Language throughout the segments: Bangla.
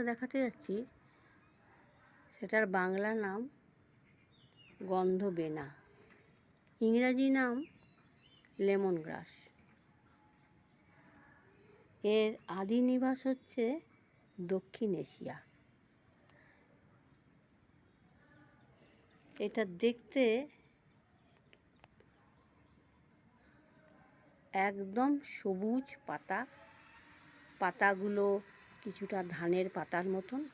গাছটা দেখাতে যাচ্ছি, সেটার বাংলা নাম গন্ধবেনা। ইংরাজি নাম লেমন গ্রাস এর আদি নিবাস হচ্ছে দক্ষিণ এশিয়া। এটা দেখতে একদম সবুজ পাতা, পাতাগুলো কিছুটা ধানের পাতার মতন।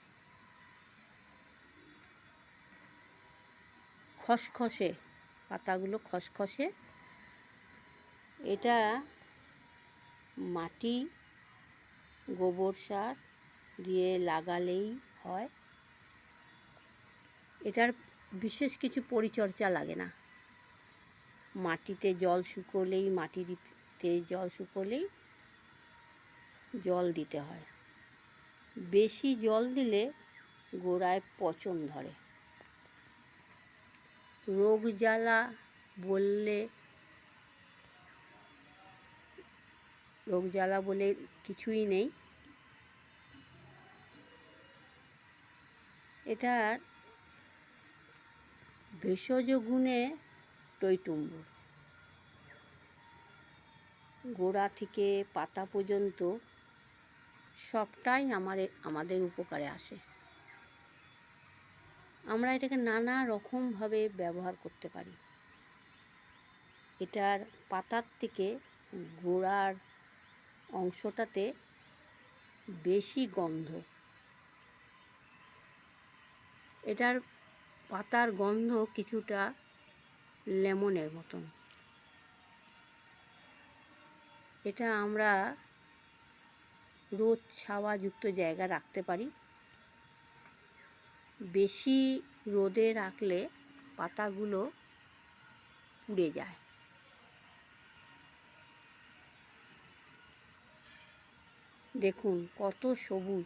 খসখসে, পাতাগুলো খসখসে। এটা মাটি, গোবর সার দিয়ে লাগালেই হয়। এটার বিশেষ কিছু পরিচর্যা লাগে না। মাটিতে জল শুকোলেই মাটিতে জল শুকোলেই জল দিতে হয়। বেশি জল দিলে গোড়ায় পচন ধরে। রোগ জ্বালা বললে, রোগ জ্বালা বলে কিছুই নেই। এটার ভেষজ গুণে টইটুম্বুর গোড়া থেকে পাতা পর্যন্ত সবটাই আমার, আমাদের উপকারে আসে। আমরা এটাকে নানা রকমভাবে ব্যবহার করতে পারি। এটার পাতার থেকে গোড়ার অংশটাতে বেশি গন্ধ। এটার পাতার গন্ধ কিছুটা লেমনের মতন। এটা আমরা রোদ ছাওয়াযুক্ত জায়গা রাখতে পারি। বেশি রোদে রাখলে পাতাগুলো পুড়ে যায়। দেখুন কত সবুজ।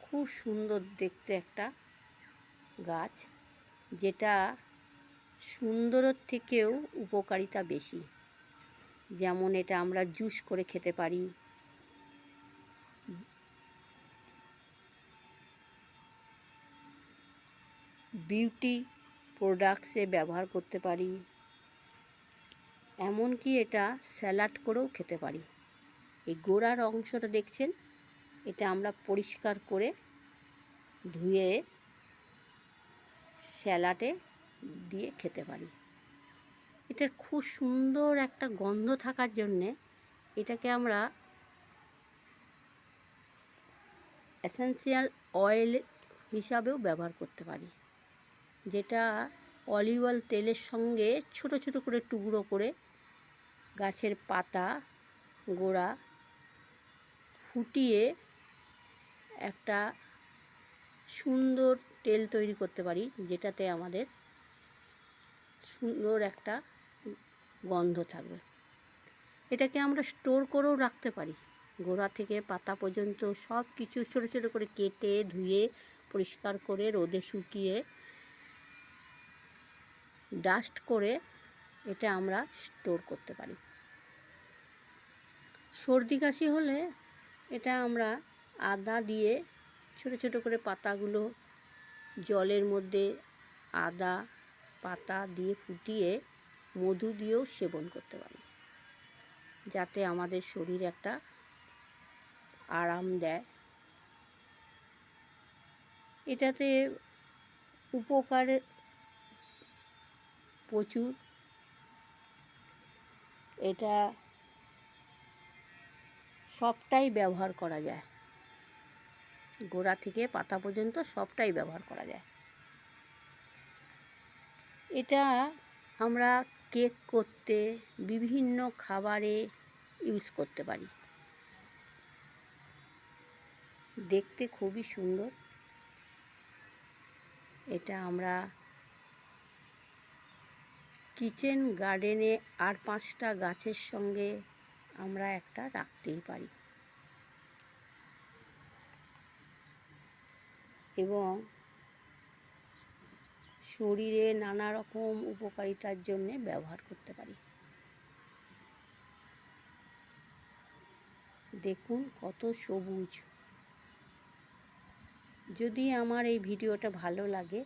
খুব সুন্দর দেখতে একটা গাছ, যেটা সুন্দরের থেকেও উপকারিতা বেশি। যেমন এটা আমরা জুস করে খেতে পারি। বিউটি প্রোডাক্টসে ব্যবহার করতে পারি। এমনকি এটা স্যালাড করেও খেতে পারি। এই গোড়ার অংশটা দেখছেন? এটা আমরা পরিষ্কার করে ধুয়ে স্যালাডে দিয়ে খেতে পারি। এটার খুব সুন্দর একটা গন্ধ থাকার জন্যে এটাকে আমরা এসেন্সিয়াল অয়েল হিসাবেও ব্যবহার করতে পারি। যেটা অলিভ অয়েল তেলের সঙ্গে ছোট ছোট করে টুকরো করে গাছের পাতা গোড়া ফুটিয়ে একটা সুন্দর তেল তৈরি করতে পারি, যেটাতে আমাদের সুন্দর একটা গন্ধ থাকবে। এটাকে আমরা স্টোর করেও রাখতে পারি। গোড়া থেকে পাতা পর্যন্ত সব কিছু ছোটো ছোটো করে কেটে ধুয়ে পরিষ্কার করে রোদে শুকিয়ে ডাস্ট করে এটা আমরা স্টোর করতে পারি। সর্দি কাশি হলে এটা আমরা আদা দিয়ে ছোট ছোট করে পাতাগুলো জলের মধ্যে আদা পাতা দিয়ে ফুটিয়ে মধু দিয়েও সেবন করতে পারি। যাতে আমাদের শরীর একটা আরাম দেয়। এটাতে উপকার প্রচুর। এটা সবটাই ব্যবহার করা যায়। গোড়া থেকে পাতা পর্যন্ত সবটাই ব্যবহার করা যায়। এটা আমরা কেক করতে বিভিন্ন খাবারে ইউজ করতে পারি। দেখতে খুবই সুন্দর। এটা আমরা কিচেন গার্ডেনে আর পাঁচটা গাছের সঙ্গে আমরা একটা রাখতেই পারি। এবং শরীরে নানা রকম উপকারিতার জন্যে ব্যবহার করতে পারি। দেখুন কত সবুজ। যদি আমার এই ভিডিওটা ভালো লাগে,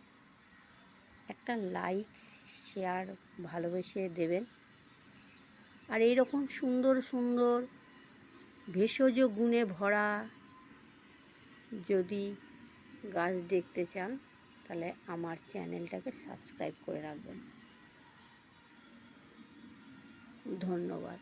একটা লাইক শেয়ার ভালোবেসে দেবেন। আর এইরকম সুন্দর সুন্দর ভেষজ গুণে ভরা যদি গাছ দেখতে চান, তাহলে আমার চ্যানেলটাকে সাবস্ক্রাইব করে রাখবেন। ধন্যবাদ।